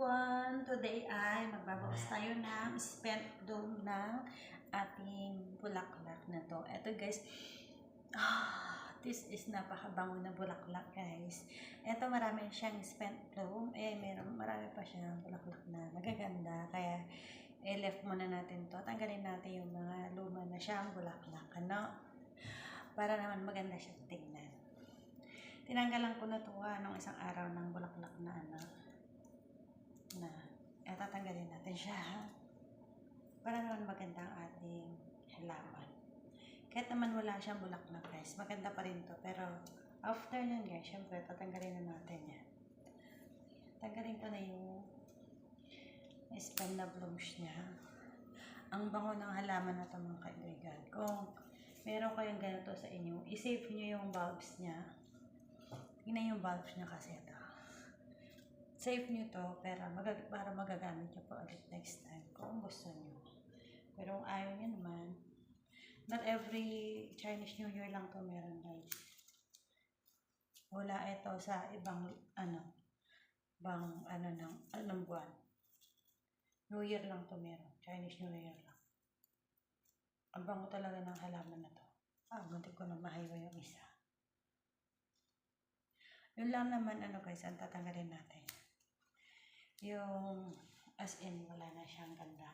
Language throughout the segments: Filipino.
everyone! Today ay magbabawas tayo ng spent dome ng ating bulaklak na to. Ito guys, ah, this is napakabango na bulaklak guys. Ito marami siyang spent bloom. Eh, meron, marami pa siyang bulaklak na magaganda. Kaya, eh, left muna natin to. Tanggalin natin yung mga luma na siyang bulaklak. Ano? Para naman maganda siya tingnan. Tinanggalan ko na to ah, nung isang araw ng bulaklak na ano na eh, tatanggalin natin siya para naman maganda ang ating halaman. Kahit naman wala siyang bulaklak guys, maganda pa rin to. Pero after nun guys, syempre tatanggalin na natin yan. Tanggalin ko na yung stem na blooms niya. Ang bango ng halaman na to mga kaibigan. Kung meron kayong ganito sa inyo, isave nyo yung bulbs niya. Tingnan yung bulbs niya kasi ito save nyo to para, magag para magagamit nyo po ulit next time kung gusto nyo. Pero kung ayaw nyo naman, not every Chinese New Year lang to meron guys. Wala ito sa ibang ano, bang ano ng anong buwan. New Year lang to meron. Chinese New Year lang. Ang bango talaga ng halaman na to. Ah, muntik ko na mahiwa yung isa. Yun lang naman ano guys, ang tatanggalin natin yung as in wala na siyang ganda.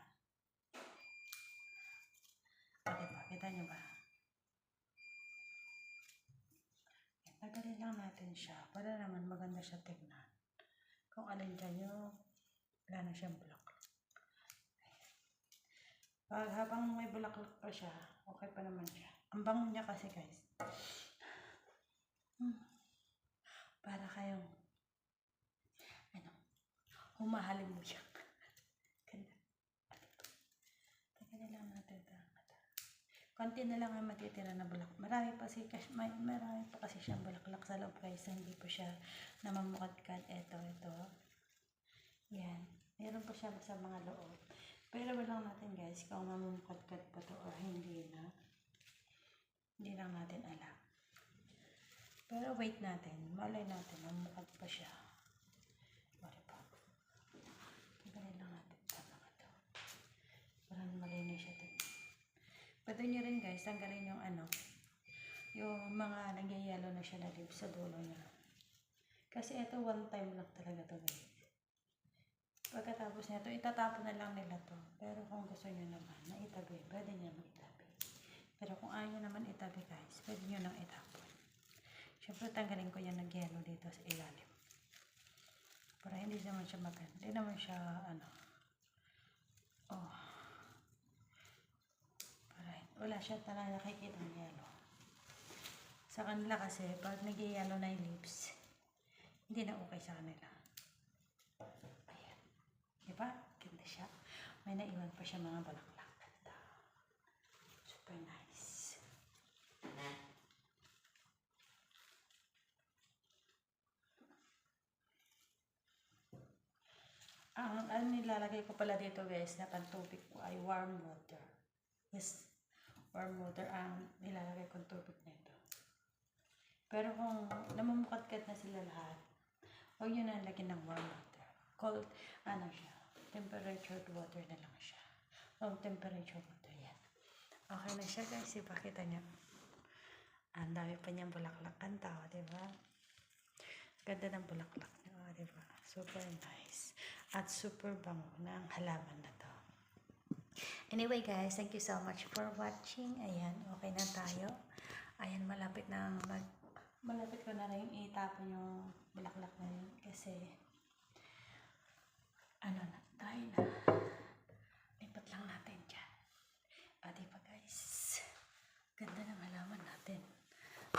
O diba? Kita nyo ba? Tagalin lang natin siya para naman maganda siya tignan. Kung alin yung wala na siyang bulaklak. Habang may bulaklak pa siya, okay pa naman siya. Ang bango niya kasi guys. Hmm. Para kayong humahalin mo siya. Teka na lang natin ito. Konti na lang ang matitira na bulak. Marami pa kasi, kasi may, marami pa kasi siyang bulaklak sa loob guys. Hindi po siya namamukadkad. Ito, ito. Yan. Meron pa siya sa mga loob. Pero lang natin guys kung mamamukadkad pa to or hindi na. Hindi lang natin alam. Pero wait natin. Malay natin. Mamukad pa siya. Mali pa. Tanggalin lang natin ito mga to. Para malinis siya ito. Pwede nyo rin guys, tanggalin yung ano, yung mga nagyayalo na siya na leaves sa dulo niya. Kasi ito one time lang talaga to guys. Pagkatapos nito, itatapon na lang nila to. Pero kung gusto nyo naman na itabi, pwede nyo naman itabi. Pero kung ayaw naman itabi guys, pwede nyo nang itapon. Siyempre tanggalin ko yung nagyelo dito sa ilalim. Para hindi naman siya maganda. Hindi naman siya ano. Oh. Wala siya talaga nakikita ng yelo. Sa kanila kasi, pag nag-yelo na yung lips, hindi na okay sa kanila. Ayan. Diba? Ganda siya. May naiwan pa siya mga balaklak. Ganda. Super nice. Ang ano nilalagay ko pala dito guys na pantubig ko ay warm water. Yes, warm water ang nilalagay kong tubig nito. Pero kung namumukadkad na sila lahat, huwag nyo na lagyan ng warm water. Cold, ano siya, temperature water na lang siya. Room temperature water yan. Okay na siya guys, ipakita niya. Ang dami pa niyang bulaklak. Ang tao, di ba? Ganda ng bulaklak niya, di ba? Super nice. At super bango ng halaman na to. Anyway guys, thank you so much for watching. Ayan, okay na tayo. Ayan, malapit na mag malapit ko na rin itapon yung bulaklak na yun kasi ano na, tayo na. Lipat lang natin dyan. O, di ba guys? Ganda ng halaman natin.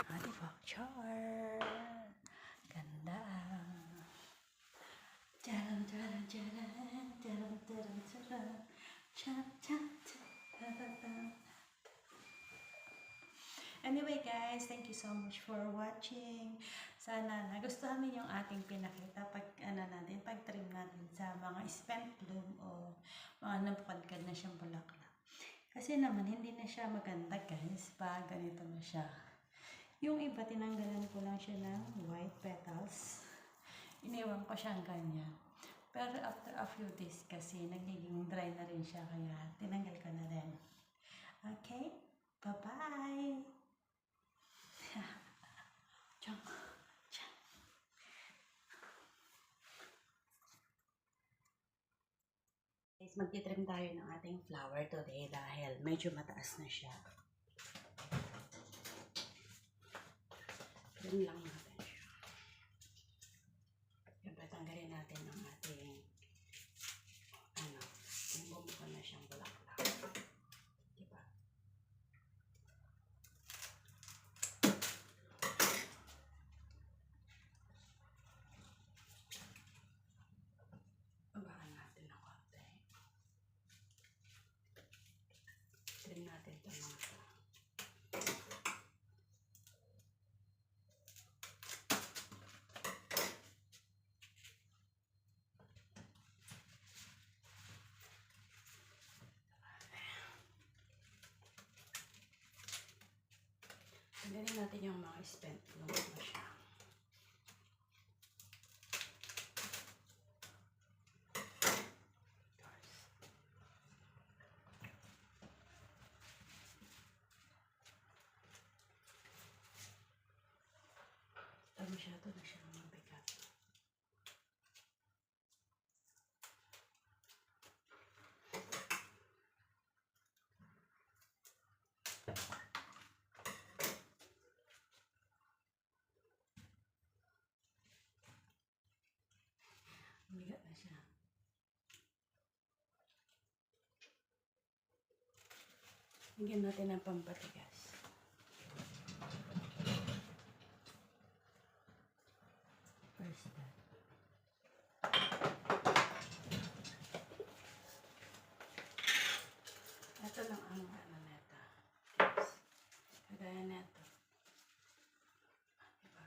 O, di ba? Char! Ganda. Charan, charan, charan, charan, charan, charan. Anyway guys, thank you so much for watching. Sana nagustuhan niyo yung ating pinakita pag ano natin, pag trim natin sa mga spent bloom o mga napukadkad na siyang bulaklak. Kasi naman hindi na siya maganda guys pag ganito na siya. Yung iba tinanggalan ko lang siya ng white petals. Iniwan ko siyang ganyan. Pero after a few days kasi, nagiging dry na rin siya. Kaya tinanggal ko na rin. Okay? Bye-bye! Diyan. Diyan. Guys, magtitrim tayo ng ating flower today dahil medyo mataas na siya. Trim lang natin siya. Siyempre, tanggalin natin ang ating ano, yung bumuka na siyang bulaklak. Diba? Abahan natin ng konti. Trim natin ito mga natin yung mga spent na siya. Ito masyado na siya mabigat. Mabigat na siya. Hinggan natin ng pampatigas. Ito lang ang ano neta. Guys. Kagaya neto. Diba?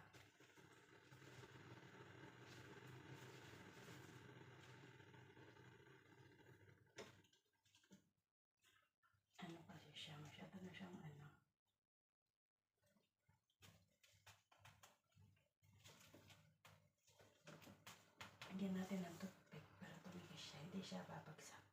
Ano kasi siya? Masyado na siyang ano. Lagyan natin ng toothpick para tumikis siya. Hindi siya babagsak.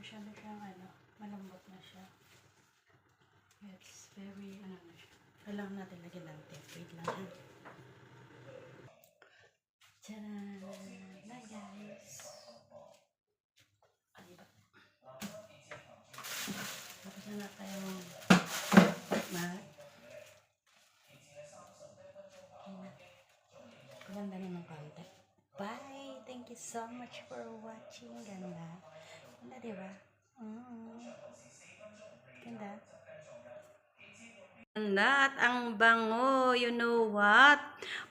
Masyado siyang ano, malambot na siya. It's very, ano na siya. Kailangan natin lagyan ng tape. Wait lang ha. Tcharan! Na guys! Ba? Tapos na tayong mat. Kumanda na ng konti. Bye! Thank you so much for watching. Ganda. Ganda, di ba? Mm. Ganda. Ganda at ang bango, you know what?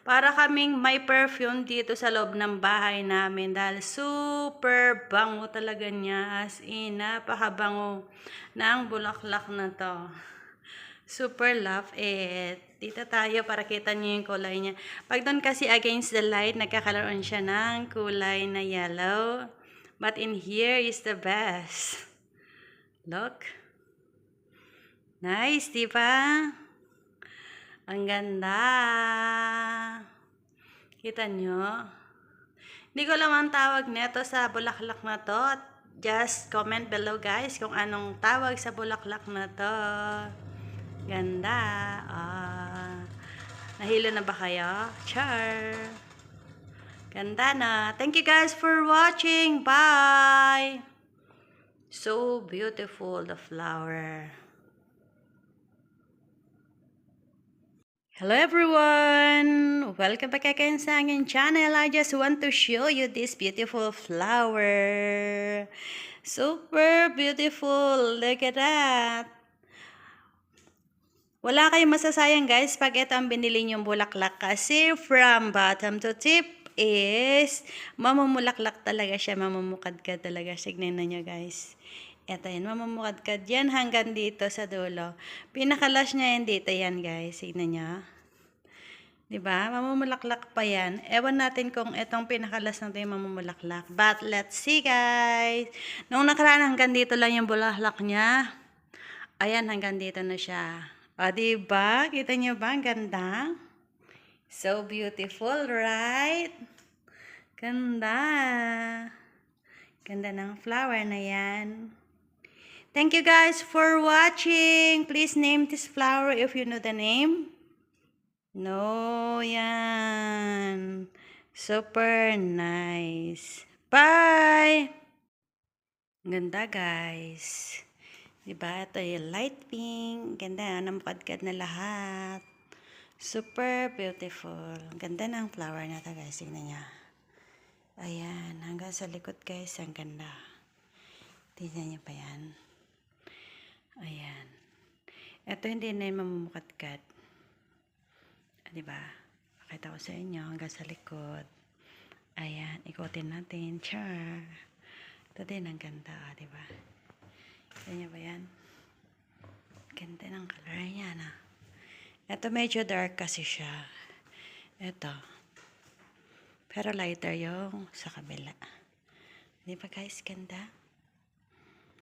Para kaming may perfume dito sa loob ng bahay namin dahil super bango talaga niya as in napakabango ng bulaklak na to. Super love it. Dito tayo para kita niyo yung kulay niya. Pag doon kasi against the light, nagkakaroon siya ng kulay na yellow. But in here is the best. Look. Nice, di ba? Ang ganda. Kita nyo? Hindi ko alam ang tawag nito sa bulaklak na to. Just comment below guys kung anong tawag sa bulaklak na to. Ganda. Ah. Nahilo na ba kayo? Char. Ganda na. Thank you guys for watching. Bye. So beautiful the flower. Hello everyone! Welcome back again sa aking channel. I just want to show you this beautiful flower. Super beautiful! Look at that! Wala kayong masasayang guys pag ito ang binili niyong bulaklak kasi from bottom to tip is mamumulaklak talaga siya, mamumukadkad talaga. Signan na niyo guys. Ito yan, mamumukadkad yan hanggang dito sa dulo. Pinakalas niya yan dito yan guys. Signan niyo. 'Di ba? Mamumulaklak pa yan. Ewan natin kung itong pinakalas na ito yung mamumulaklak. But let's see guys. Nung nakaraan hanggang dito lang yung bulaklak niya. Ayan, hanggang dito na siya. O, diba? Kita niyo ba? Ang ganda. So beautiful, right? Ganda. Ganda ng flower na yan. Thank you guys for watching. Please name this flower if you know the name. No, yan. Super nice. Bye! Ganda, guys. Diba? Ito yung light pink. Ganda, namukadkad na lahat. Super beautiful. Ganda ng flower na to, guys. Tingnan niya. Ayan, hanggang sa likod, guys. Ang ganda. Tingnan niyo pa yan. Ayan. Ito hindi na yung mamumukadkad. Ah, Diba? Pakita ko sa inyo hanggang sa likod. Ayan, ikutin natin. Char. Ito din ang ganda, ah, diba? Kita niyo ba yan? Ganda ng color niya, na. Ito medyo dark kasi siya. Ito. Pero lighter yung sa kabila. Di ba guys, ganda?